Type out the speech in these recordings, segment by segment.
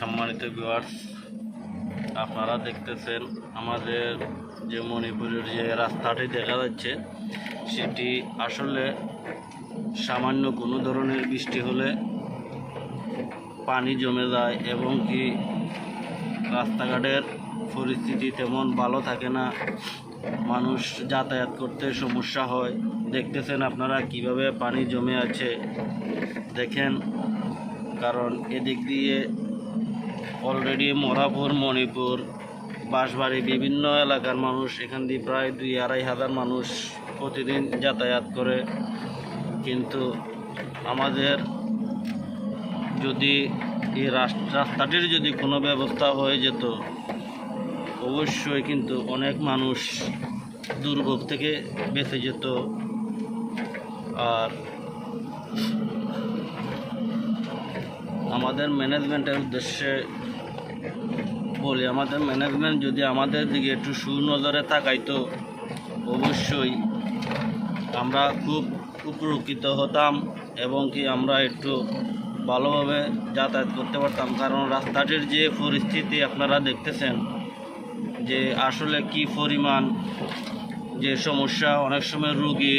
সম্মানিত ভিউয়ার্স আপনারা দেখতেছেন আমাদের যে মণিপুরের যে রাস্তাটি দেখা যাচ্ছে, সেটি আসলে সামান্য কোনো ধরনের বৃষ্টি হলে পানি জমে যায় এবং কি রাস্তাঘাটের পরিস্থিতি তেমন ভালো থাকে না। মানুষ যাতায়াত করতে সমস্যা হয়। দেখতেছেন আপনারা কীভাবে পানি জমে আছে। দেখেন, কারণ এদিক দিয়ে অলরেডি মরাপুর মণিপুর বাঁশবাড়ি বিভিন্ন এলাকার মানুষ, এখান দিয়ে প্রায় দুই আড়াই হাজার মানুষ প্রতিদিন যাতায়াত করে। কিন্তু আমাদের যদি এই রাস- রাস্তাটির যদি কোনো ব্যবস্থা হয়ে যেত, অবশ্যই কিন্তু অনেক মানুষ দুর্ভোগ থেকে বেঁচে যেত। আর আমাদের ম্যানেজমেন্টের উদ্দেশ্যে বলি আমাদের ম্যানেজমেন্ট যদি আমাদের দিকে একটু সুনজরে তাকাইতো, অবশ্যই আমরা খুব উপকৃত হতাম এবং কি আমরা একটু ভালোভাবে যাতায়াত করতে পারতাম। কারণ রাস্তাটির যে পরিস্থিতি আপনারা দেখতেছেন, যে আসলে কি পরিমাণ যে সমস্যা, অনেক সময় রুগী,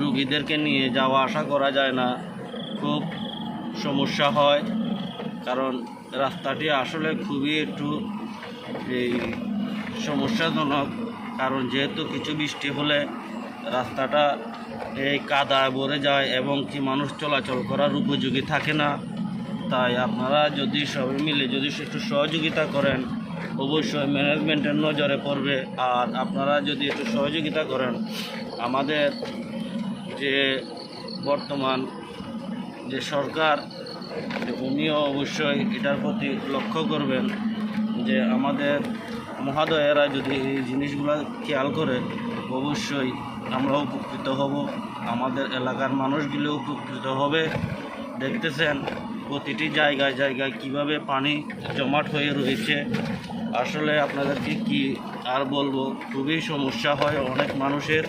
রুগীদেরকে নিয়ে যাওয়া আসা করা যায় না। খুব সমস্যা হয়, কারণ রাস্তাটি আসলে খুবই একটু এই সমস্যাজনক, কারণ যেহেতু কিছু বৃষ্টি হলে রাস্তাটা এই কাদায় ভরে যায় এবং কি মানুষ চলাচল করার উপযোগী থাকে না। তাই আপনারা যদি সবাই মিলে যদি একটু সহযোগিতা করেন, অবশ্যই ম্যানেজমেন্টের নজরে পড়বে। আর আপনারা যদি একটু সহযোগিতা করেন, আমাদের যে বর্তমান যে সরকার উনিও অবশ্যই এটার প্রতি লক্ষ্য করবেন যে আমাদের মহাদয়েরা যদি এই জিনিসগুলো খেয়াল করে, অবশ্যই আমরা উপকৃত হব। আমাদের এলাকার মানুষগুলো উপকৃত হবে। দেখতেছেন প্রতিটি জায়গায় জায়গায় কীভাবে পানি জমাট হয়ে রয়েছে। আসলে আপনাদেরকে কি আর বলব, খুবই সমস্যা হয় অনেক মানুষের।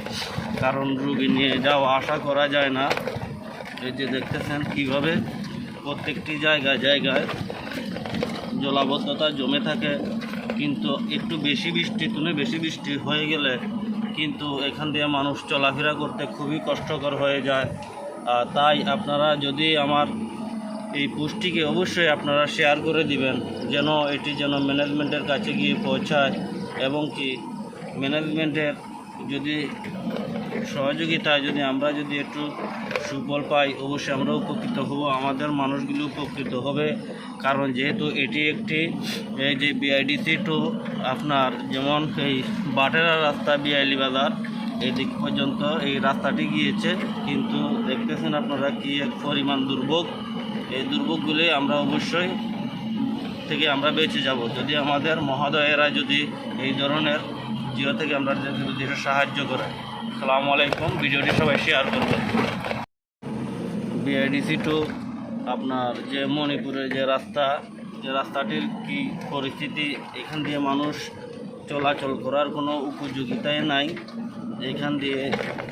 কারণ রুগী নিয়ে যাওয়া আশা করা যায় না। এই যে দেখতেছেন কীভাবে প্রত্যেকটি জায়গায় জায়গায় জলাবদ্ধতা জমে থাকে, কিন্তু একটু বেশি বৃষ্টি তুলে বেশি বৃষ্টি হয়ে গেলে কিন্তু এখান দিয়ে মানুষ চলাফেরা করতে খুবই কষ্টকর হয়ে যায়। আর তাই আপনারা যদি আমার এই পোস্টটিকে অবশ্যই আপনারা শেয়ার করে দিবেন, যেন এটি যেন ম্যানেজমেন্টের কাছে গিয়ে পৌঁছায় এবং কি ম্যানেজমেন্টের যদি সহযোগিতায় যদি আমরা যদি একটু সুফল পাই, অবশ্যই আমরা উপকৃত হব, আমাদের মানুষগুলো উপকৃত হবে। কারণ যেহেতু এটি একটি, এই যে বিআইডিসি টু আপনার যেমন এই বাটেরা রাস্তা বিআইলি বাজার, এদিক পর্যন্ত এই রাস্তাটি গিয়েছে। কিন্তু দেখতেছেন আপনারা কি এক পরিমাণ দুর্ভোগ? এই দুর্ভোগগুলি আমরা অবশ্যই থেকে আমরা বেঁচে যাব। যদি আমাদের মহোদয়েরা যদি এই ধরনের জিও থেকে আমরা যদি সাহায্য করে সালামু আলাইকুম। ভিডিওটি সবাই শেয়ার করবেন। বিআইডিসি টু আপনার যে মণিপুরের যে রাস্তা, যে রাস্তাটির কি পরিস্থিতি, এখান দিয়ে মানুষ চলাচল করার কোনো উপযোগিতাই নাই। এখান দিয়ে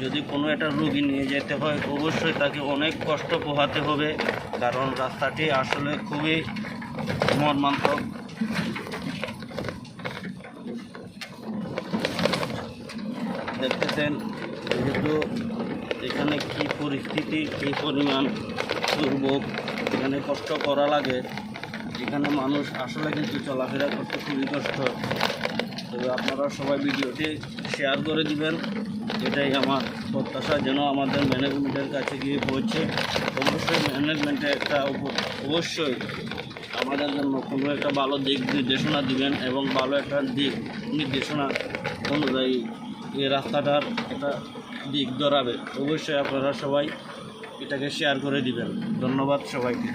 যদি কোনো একটা রুগী নিয়ে যেতে হয়, অবশ্যই তাকে অনেক কষ্ট পোহাতে হবে, কারণ রাস্তাটি আসলে খুবই মর্মান্তক। দেখতেছেন, যেহেতু এখানে কি পরিস্থিতি, কী পরিমাণ দুর্ভোগ, এখানে কষ্ট করা লাগে, এখানে মানুষ আসলে কিন্তু চলাফেরা করতে খুবই কষ্ট। তবে আপনারা সবাই ভিডিওটি শেয়ার করে দিবেন। এটাই আমার প্রত্যাশা, যেন আমাদের ম্যানেজমেন্টের কাছে গিয়ে পৌঁছে। অবশ্যই ম্যানেজমেন্টে একটা অবশ্যই আমাদের জন্য কোনো একটা ভালো দিক নির্দেশনা দিবেন এবং ভালো একটা দিক নির্দেশনা অনুযায়ী এই রাস্তাটার একটা দিক ধরাবে। অবশ্যই আপনারা সবাই এটাকে শেয়ার করে দিবেন। ধন্যবাদ সবাইকে।